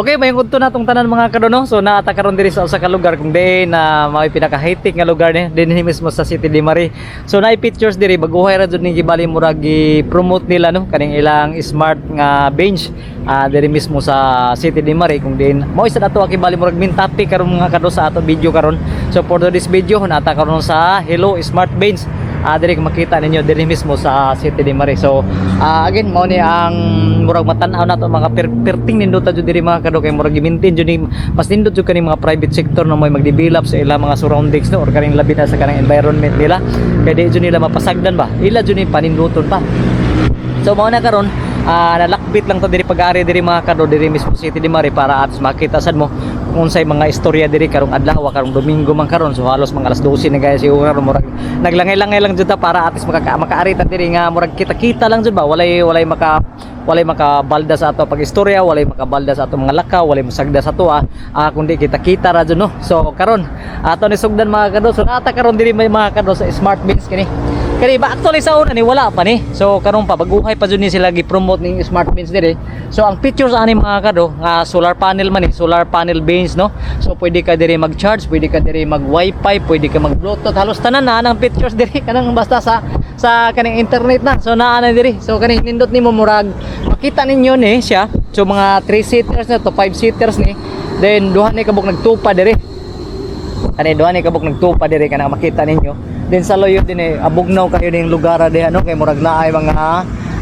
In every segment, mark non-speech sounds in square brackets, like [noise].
Okay, may kunto na tong tanan mga kadono. So naata karon diri sa usa lugar kung di na may pinaka high-tech nga lugar ni dinhi mismo sa City de Mari. So naay pictures diri baguhay ra jud ni gibali murag gi-promote nila no kaning ilang smart nga bench ah diri mismo sa City de Mari kung din mo isa nato kibali murag main topic karon mga kado sa ato video karon. So for this video naata karon sa Hello Smart Bench ah diri makita ninyo diri mismo sa City de Mari. So ah, again mao ni ang murag matan-aw nato mga per perting nindot jud diri mga kado kay murag gi-maintain jud ni mas nindot jud kani mga private sector na may mag-develop sa ilang mga surroundings no? Or kaning labi na sa kanang environment nila. Kay di jud nila mapasagdan ba? Ila jud ni paninduton pa So mao na karon ah, nalakbit lang to diri pag-ari diri mga kado diri mismo City de Mari para at makita sad mo unsay mga istorya diri karong adlaw karong Domingo man karon. So halos mga alas 12 na gaya siguro karon murag naglangay-langay lang jud ta para at makaka makaari ta diri nga murag kita-kita lang jud ba? Walay walay maka walay makabalda sa ato pag istorya walay makabalda sa ato mga lakaw walay musagda sa ato ah, ah kundi kita-kita ra jud no? So karon ato ni sugdan mga kado so nata karon diri may mga kado sa smart bins kini kani ba actually sa una ni wala pa ni. So karon pa baguhay pa jud ni sila gi-promote ning smart bins dire so ang pictures ani mga kado nga solar panel man ni solar panel bins no? So pwede ka dire mag-charge pwede ka dire mag wifi pwede ka mag bluetooth halos tanan na ang pictures dire [laughs] kanang basta sa sa kaning internet na. So naa na dire. So kaning nindot nimo murag makita ninyo ni siya. So mga 3 seaters na to 5 seaters ni. Then duha ni kabuk nagtupa dire. Kani duha ni kabuk nagtupa dire kana makita ninyo then sa loyo din eh. Abugnaw kayo ning lugar di ano kay murag naay mga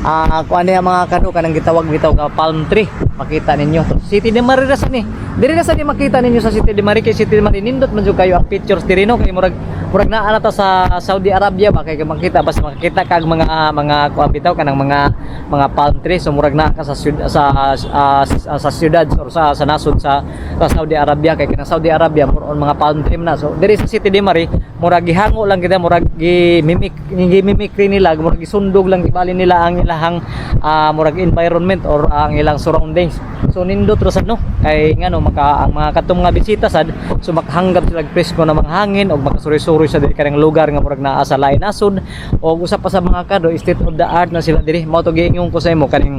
ah kuan niya mga kano kanang gitawag bitaw nga palm tree. Makita ninyo. To City de Mari ra sa ni diri ra sa ni makita ninyo sa City de Mari kay City de Mari nindot man kayo ang pictures diri no? Kay murag murag na ta sa Saudi Arabia ba kay makita basta makita kag mga mga kuan bitaw kanang mga mga palm tree. So murag naa ka sa sa ah, sa, syudad or sa sa nasod sa, sa Saudi Arabia. Kay kanang Saudi Arabia more on mga palm tree na. So diri sa City de Mari murag gihango lang kita murag gi mimik gi mimikri nila murag gisundog lang gibali nila ang ilahang ah, murag environment or ang ilang surroundings. So nindot ra sad no? Kay ngano maka ang mga katong mga bisita sad so makahanggap sila presko na mga hangin og makasuri-suri sa diri kanang lugar nga murag naa sa lain. Nasod og usa pa sa mga kado state of the art na sila diri. Mao to giingon ko sa imo kaning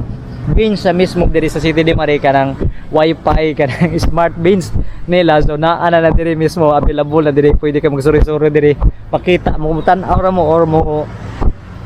beans sa mismo diri sa City de Mari kanang wifi [laughs] kanang smart beans nila. So naa na na diri mismo available na diri. Pwede ka magsuri-suri diri. Makita mo tan-aw ra mo or mo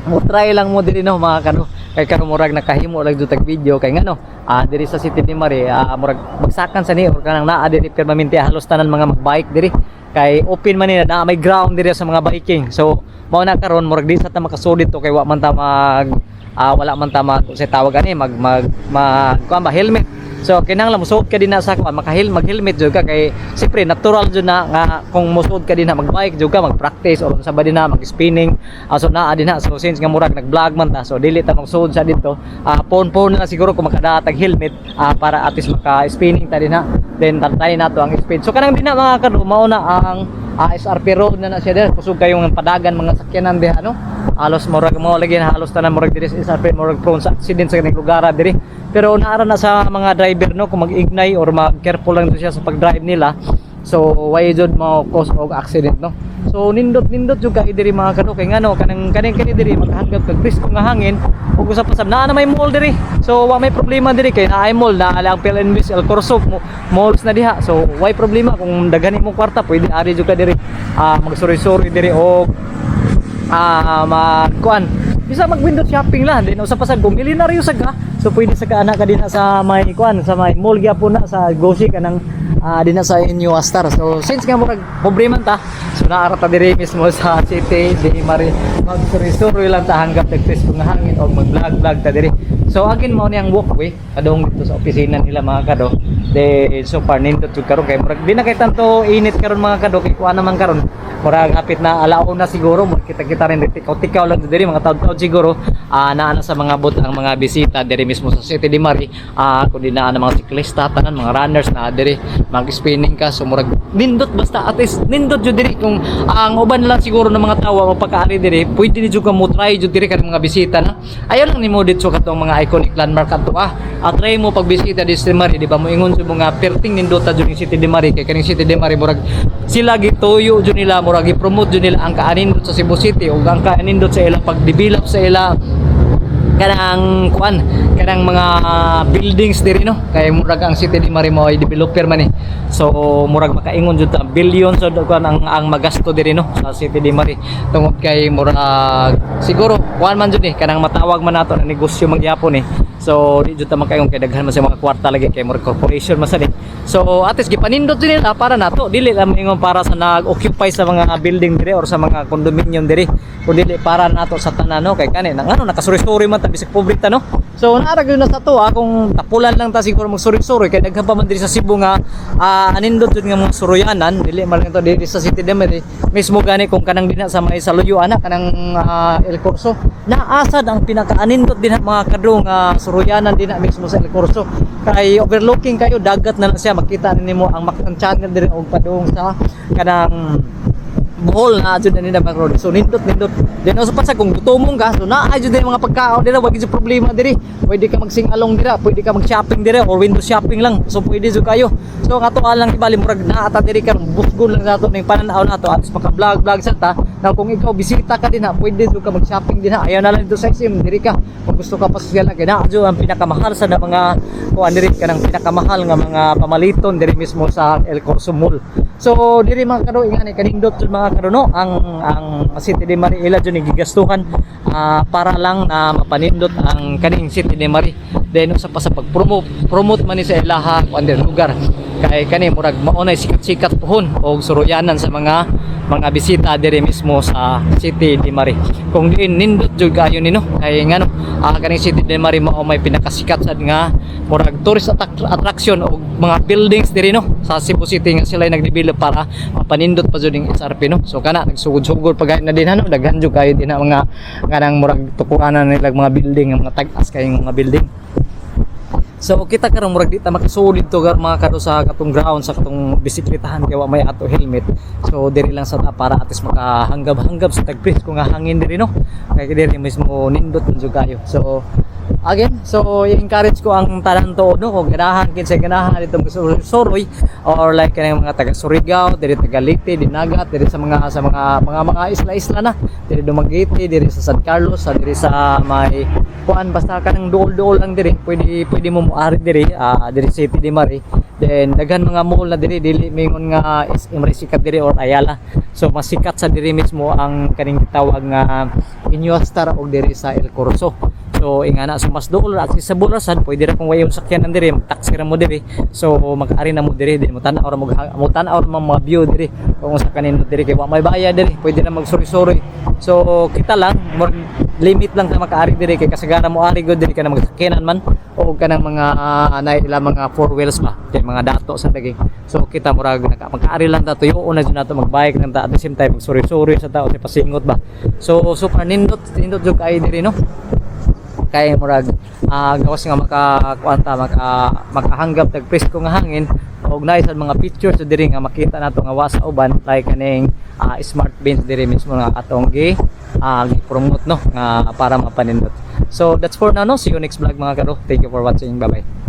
mo try lang mo diri no mga kano kay karon murag nakahimo lang jud tag video kay ngano ah diri sa City de Mari ah, murag bagsakan sa ni or kanang naa diri permanente halos tanan mga magbike diri. Kay open man ni na may ground diri sa mga biking. So mao na karon murag di sa ta makasudit to kay wa man ta mag ah, wala man ta mag sa tawag ani mag mag, mag kuan ba helmet So kinahanglan musuot ka din na sa kuan makahil mag-helmet jud ka kay siyempre natural jud na nga kung musuot ka din na mag-bike jud ka mag-practice or sa ba din na mag-spinning. Uh, so naa din na. So since nga murag nag-vlog man ta so dili ta magsuot sa dito. Uh, phone phone na siguro kung makadatag helmet ah, para at least maka-spinning ta din na. Then tantay nato ang speed. So kanang din na mga kado mao na ang ah, SRP road na na siya din kusog kayong padagan mga sakyanan diha ano? Halos murag mo lagi na halos tanan murag diri sa SRP murag prone sa accident sa kaning lugar diri. Pero naara na sa mga driver no kung mag-ignite or mag-careful lang to siya sa pag-drive nila. So why jud mo cause og accident no so nindot nindot jud kay diri mga kano kay ngano kanang kaning kani diri makahanggap kag brisk nga hangin ug usap pa sab naa na may mall diri. So wa may problema diri kay naay mall na lang PLNB El Corso malls na diha. So why problema? Kung daghan mo kwarta pwede ari jud ka diri. Ah magsuri-suri diri og ah magkuan. Bisa mag window shopping lang din usa pa sa kung milyonaryo sa ka so pwede sa ka anak ka din na sa may kuan sa may mall gyapon na sa Gosi kanang ah din na sa inyo Astar so since nga murag problema ta so naara ta diri mismo sa city di mari mag suri lang ta hanggap nagtest kung hangin o mag vlog vlog ta diri. So again mao ni ang walkway kadong dito sa opisina nila mga kado. De so far nindot jud karon. Kay murag di na kay tanto init karon mga kado kay kuan naman karon murag hapit na alaon na siguro kita kita rin tikaw tikaw lang diri mga taud-taud siguro. Ah naa na sa mga bot ang mga bisita diri mismo sa City de Mari. Ah kundi naa na mga siklista tanan mga runners na diri mag spinning ka. So murag nindot basta at least nindot jud diri. Kung ang uban lang siguro ng mga tawo ang pagkaari diri pwede ni jud ka mo try jud diri kanang mga bisita na. Ayon lang nimo dito katong mga iconic landmark ato ah. At try mo pagbisita di City de Mari di ba? Mo ingon sa mga perting nindota jud City de Mari. Kay kaning City de Mari murag sila gituyo jud nila murag i-promote jud nila ang kaanindot sa Cebu City ug ang kaanindot sa ilang pagdevelop sa ilang kanang kuan kanang mga buildings diri no? Kay murag ang city di Marimo ay developer man eh. So murag makaingon jud ta. Billion so kuan ang ang magasto diri no? Sa city di Mari. Tungod kay murag siguro kuan man jud eh. Kanang matawag man nato na negosyo magyapon eh. So di jud ta makaingon kay daghan man sa mga kwarta lagi kay murag corporation man sad eh so at least gipanindot din nila para nato. Dili lang ingon para sa nag-occupy sa mga building diri or sa mga condominium diri. Kundi para nato sa tanan no? Kay kani nang ano nakasuri-suri man ta bisag pobreta no? So naarag yun na sa to ah, kung tapulan lang ta siguro magsuri-suri kay daghan pa man sa Cebu nga ah, anindot jud nga mga suruyanan. Dili man to diri sa City Demi mismo gani kung kanang dinha sa may saluyo ana kanang ah, El Corso. Naasad ang pinakaanindot din mga kadrong nga suruyanan din mismo sa El Corso. Kay overlooking kayo dagat na lang siya. Makita nimo ang Mactan Channel diri og padung sa kanang Bohol na adyo na nila road. So nindot nindot. Then also pa sa kung gutomong ka, so na adyo din mga pagkaon dira wag gyud problema diri. Pwede ka magsingalong dira, pwede ka mag-shopping dira or window shopping lang. So pwede jud kayo. So kato lang ibali murag na ata diri ka busgon lang nato ning pananaw nato at maka vlog vlog sa ta. Na kung ikaw bisita ka din ha, pwede jud ka mag-shopping din ha. Ayaw na lang dito sa SM diri ka. Kung gusto ka pasosyal na kay na adyo ang pinakamahal sa mga kuan diri kanang pinakamahal nga mga pamaliton diri mismo sa El Corso Mall. So diri mga karo ingani kanindot jud mga karo no ang ang City de Mariila jud gigastuhan ah, para lang na mapanindot ang kaning City de Mari. Then sa pa sa pag-promote promote man ni sa ilaha kuan lugar kay kani murag maunay sikat-sikat pohon og suruyanan sa mga mga bisita diri mismo sa City de Mari. Kung diin nindot jud kayo nino kay ngano ah, kaning City de Mari mao may pinakasikat sad nga murag tourist attract- attraction o mga buildings diri no? Sa Cebu City nga sila nagdevelop para mapanindot pa jud ning SRP no? So kana nagsugod-sugod pagay na din ano? Daghan jud kayo din mga kanang murag tukuanan nila mga building mga tag-as kayong mga building So kita karon murag di ta makasulid to mga kado sa katong ground sa katong bisikletahan kay wa may ato helmet. So diri lang sa para atis makahanggab-hanggab sa tagpris kung nga hangin diri no. Kay diri mismo nindot jud kayo. So again, so i-encourage ko ang tanan no kung ganahan kin sa ganahan dito mga Soroy or like kanang mga taga Surigao, diri taga Leyte, Dinagat, diri sa mga sa mga mga mga isla-isla na. Diri Dumaguete, diri sa San Carlos, sa diri sa may kuan basta kanang duol-duol lang diri. Pwede pwede mo moari diri, ah diri sa City de Mari. Then daghan mga mall na diri dili mingon nga is sikat diri or Ayala. So mas sikat sa diri mismo ang kaning tawag nga Inyo Star og diri sa El Corso. So ingana so mas dool at sa Burasan pwede ra kung wayo sakyanan diri taxi ra mo diri. So mag-ari na mo diri din mo tan-aw ra mo mo tan-aw ra mo mga view diri kung sa kanin diri kay wa may bayad diri pwede na magsuri-suri. So kita lang more limit lang sa makaari diri kay kasagaran mo ari gud diri ka na magsakyanan man o kanang mga uh, ila mga four wheels ba kay mga dato sa daging. So kita murag naka makaari lang ta tuyo na jud nato magbike lang ta at the same time magsuri-suri sa tao sa pasingot ba. So super nindot nindot jud kay diri no kay murag ah, gawas nga maka kuanta maka makahanggap tag presko nga hangin og naay sad mga pictures so diri nga makita nato nga wa sa uban like kaning ah, smart bins diri mismo nga atong gi ah, gi-promote no? Nga para mapanindot so that's for now no? See you next vlog mga karo. Thank you for watching. Bye bye